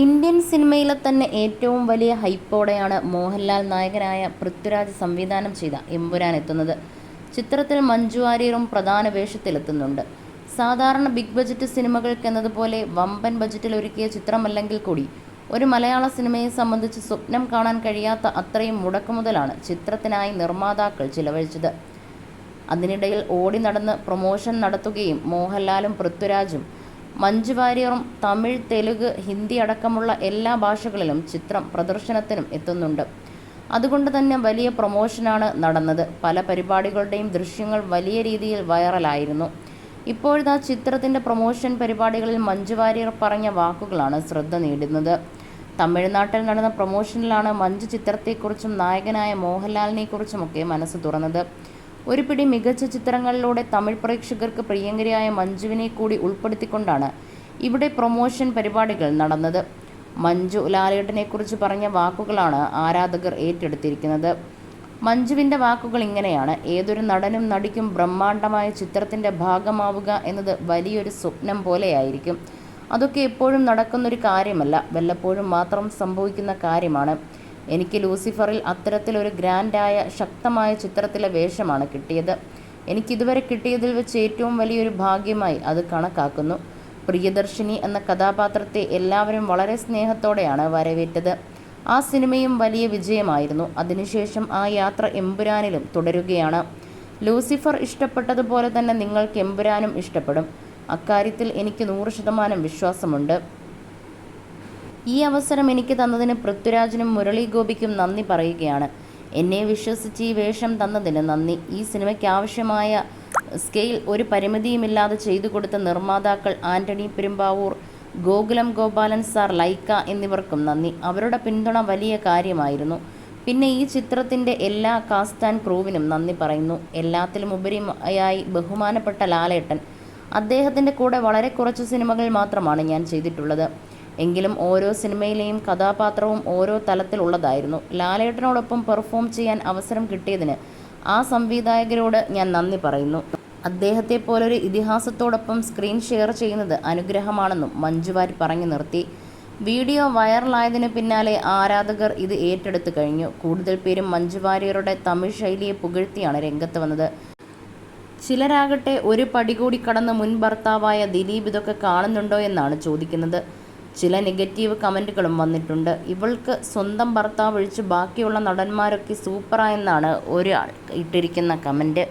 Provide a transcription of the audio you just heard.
Indian സിനിമയിലെ തന്നെ ഏറ്റവും വലിയ ഹൈപ്പോടെയാണ് മോഹൻലാൽ നായകനായ പൃഥ്വിരാജ് സംവിധാനം ചെയ്ത എമ്പുരാൻ എത്തുന്നത്. ചിത്രത്തിൽ മഞ്ജു വാര്യറും പ്രധാന വേഷത്തിലെത്തുന്നുണ്ട്. സാധാരണ ബിഗ് ബജറ്റ് സിനിമകൾക്കെന്നതുപോലെ വമ്പൻ ബജറ്റിൽ ഒരുക്കിയ ചിത്രമല്ലെങ്കിൽ കൂടി ഒരു മലയാള സിനിമയെ സംബന്ധിച്ച് സ്വപ്നം കാണാൻ കഴിയാത്ത അത്രയും മുടക്കുമുതലാണ് ചിത്രത്തിനായി നിർമ്മാതാക്കൾ ചിലവഴിച്ചത്. അതിനിടയിൽ ഓടി നടന്ന് പ്രൊമോഷൻ നടത്തുകയും മോഹൻലാലും പൃഥ്വിരാജും മഞ്ജു വാര്യറും തമിഴ് തെലുഗ് ഹിന്ദി അടക്കമുള്ള എല്ലാ ഭാഷകളിലും ചിത്രം പ്രദർശനത്തിനും എത്തുന്നുണ്ട്. അതുകൊണ്ട് തന്നെ വലിയ പ്രൊമോഷനാണ് നടന്നത്. പല പരിപാടികളുടെയും ദൃശ്യങ്ങൾ വലിയ രീതിയിൽ വൈറലായിരുന്നു. ഇപ്പോഴത്തെ ചിത്രത്തിന്റെ പ്രൊമോഷൻ പരിപാടികളിൽ മഞ്ജു വാര്യർ പറഞ്ഞ വാക്കുകളാണ് ശ്രദ്ധ നേടുന്നത്. തമിഴ്നാട്ടിൽ നടന്ന പ്രൊമോഷനിലാണ് മഞ്ജു ചിത്രത്തെക്കുറിച്ചും നായകനായ മോഹൻലാലിനെക്കുറിച്ചുമൊക്കെ മനസ്സ് തുറന്നത്. ഒരു പിടി മികച്ച ചിത്രങ്ങളിലൂടെ തമിഴ് പ്രേക്ഷകർക്ക് പ്രിയങ്കരിയായ മഞ്ജുവിനെ കൂടി ഉൾപ്പെടുത്തിക്കൊണ്ടാണ് ഇവിടെ പ്രൊമോഷൻ പരിപാടികൾ നടന്നത്. മഞ്ജു ലാലേട്ടനെക്കുറിച്ച് പറഞ്ഞ വാക്കുകളാണ് ആരാധകർ ഏറ്റെടുത്തിരിക്കുന്നത്. മഞ്ജുവിന്റെ വാക്കുകൾ ഇങ്ങനെയാണ്. ഏതൊരു നടനും നടിക്കും ബ്രഹ്മാണ്ഡമായ ചിത്രത്തിന്റെ ഭാഗമാവുക എന്നത് വലിയൊരു സ്വപ്നം പോലെയായിരിക്കും. അതൊക്കെ എപ്പോഴും നടക്കുന്നൊരു കാര്യമല്ല. വല്ലപ്പോഴും മാത്രം സംഭവിക്കുന്ന കാര്യമാണ്. എനിക്ക് ലൂസിഫറിൽ അത്തരത്തിലൊരു ഗ്രാൻഡായ ശക്തമായ ചിത്രത്തിലെ വേഷമാണ് കിട്ടിയത്. എനിക്കിതുവരെ കിട്ടിയതിൽ വെച്ച് ഏറ്റവും വലിയൊരു ഭാഗ്യമായി അത് കണക്കാക്കുന്നു. പ്രിയദർശിനി എന്ന കഥാപാത്രത്തെ എല്ലാവരും വളരെ സ്നേഹത്തോടെയാണ് വരവേറ്റത്. ആ സിനിമയും വലിയ വിജയമായിരുന്നു. അതിനുശേഷം ആ യാത്ര എമ്പുരാനിലും തുടരുകയാണ്. ലൂസിഫർ ഇഷ്ടപ്പെട്ടതുപോലെ തന്നെ നിങ്ങൾക്ക് എമ്പുരാനും ഇഷ്ടപ്പെടും. അക്കാര്യത്തിൽ എനിക്ക് നൂറ് ശതമാനം വിശ്വാസമുണ്ട്. ഈ അവസരം എനിക്ക് തന്നതിന് പൃഥ്വിരാജിനും മുരളി ഗോപിക്കും നന്ദി പറയുകയാണ്. എന്നെ വിശ്വസിച്ച് ഈ വേഷം തന്നതിന് നന്ദി. ഈ സിനിമയ്ക്ക് ആവശ്യമായ സ്കെയിൽ ഒരു പരിമിതിയുമില്ലാതെ ചെയ്തു കൊടുത്ത നിർമ്മാതാക്കൾ ആന്റണി പെരുമ്പാവൂർ ഗോകുലം ഗോപാലൻ സാർ ലൈക്ക എന്നിവർക്കും നന്ദി. അവരുടെ പിന്തുണ വലിയ കാര്യമായിരുന്നു. പിന്നെ ഈ ചിത്രത്തിന്റെ എല്ലാ കാസ്റ്റ് ആൻഡ് ക്രൂവിനും നന്ദി പറയുന്നു. എല്ലാത്തിലും ഉപരിയായി ബഹുമാനപ്പെട്ട ലാലേട്ടൻ. അദ്ദേഹത്തിന്റെ കൂടെ വളരെ കുറച്ച് സിനിമകൾ മാത്രമാണ് ഞാൻ ചെയ്തിട്ടുള്ളത്. എങ്കിലും ഓരോ സിനിമയിലെയും കഥാപാത്രവും ഓരോ തലത്തിലുള്ളതായിരുന്നു. ലാലേട്ടനോടൊപ്പം പെർഫോം ചെയ്യാൻ അവസരം കിട്ടിയതിന് ആ സംവിധായകരോട് ഞാൻ നന്ദി പറയുന്നു. അദ്ദേഹത്തെ പോലൊരു ഇതിഹാസത്തോടൊപ്പം സ്ക്രീൻ ഷെയർ ചെയ്യുന്നത് അനുഗ്രഹമാണെന്നും മഞ്ജുവാരി പറഞ്ഞു നിർത്തി. വീഡിയോ വൈറലായതിനു പിന്നാലെ ആരാധകർ ഇത് ഏറ്റെടുത്തു കഴിഞ്ഞു. കൂടുതൽ പേരും മഞ്ജുവാര്യരുടെ തമിഴ് ശൈലിയെ പുകഴ്ത്തിയാണ് രംഗത്ത് വന്നത്. ചിലരാകട്ടെ ഒരു പടി കൂടി കടന്ന് മുൻ ഭർത്താവായ ദിലീപ് ഇതൊക്കെ കാണുന്നുണ്ടോ എന്നാണ് ചോദിക്കുന്നത്. ചില നെഗറ്റീവ് കമന്റുകളും വന്നിട്ടുണ്ട്. ഇവൾക്ക് സ്വന്തം ഭർത്താവ് ഒഴിച്ച് ബാക്കിയുള്ള നടന്മാരൊക്കെ സൂപ്പറായെന്നാണ് ഒരാൾ ഇട്ടിരിക്കുന്ന കമന്റ്.